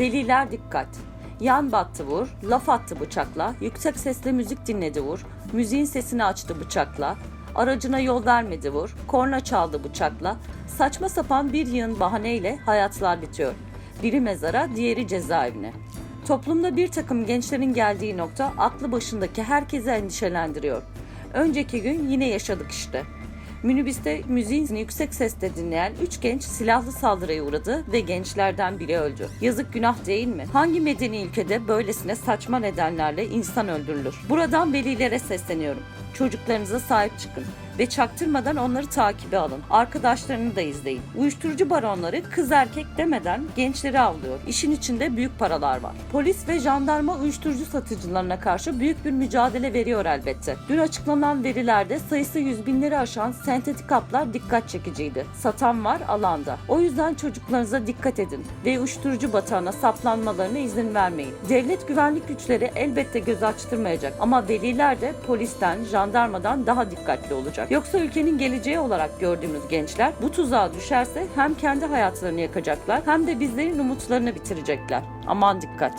Veliler dikkat. Yan battı vur, laf attı bıçakla, yüksek sesle müzik dinledi vur, müziğin sesini açtı bıçakla, aracına yol vermedi vur, korna çaldı bıçakla, saçma sapan bir yığın bahaneyle hayatlar bitiyor. Biri mezara, diğeri cezaevine. Toplumda bir takım gençlerin geldiği nokta aklı başındaki herkesi endişelendiriyor. Önceki gün yine yaşadık işte. Minibüste müziğin yüksek sesle dinleyen üç genç silahlı saldırıya uğradı ve gençlerden biri öldü. Yazık günah değil mi? Hangi medeni ülkede böylesine saçma nedenlerle insan öldürülür? Buradan velilere sesleniyorum. Çocuklarınıza sahip çıkın ve çaktırmadan onları takibe alın. Arkadaşlarını da izleyin. Uyuşturucu baronları kız erkek demeden gençleri avlıyor. İşin içinde büyük paralar var. Polis ve jandarma uyuşturucu satıcılarına karşı büyük bir mücadele veriyor elbette. Dün açıklanan verilerde sayısı yüz binleri aşan sentetik haplar dikkat çekiciydi. Satan var alanda. O yüzden çocuklarınıza dikkat edin ve uyuşturucu batağına saplanmalarına izin vermeyin. Devlet güvenlik güçleri elbette göz açtırmayacak ama veliler de polisten, jandarmadan daha dikkatli olacak. Yoksa ülkenin geleceği olarak gördüğümüz gençler bu tuzağa düşerse hem kendi hayatlarını yakacaklar hem de bizlerin umutlarını bitirecekler. Aman dikkat.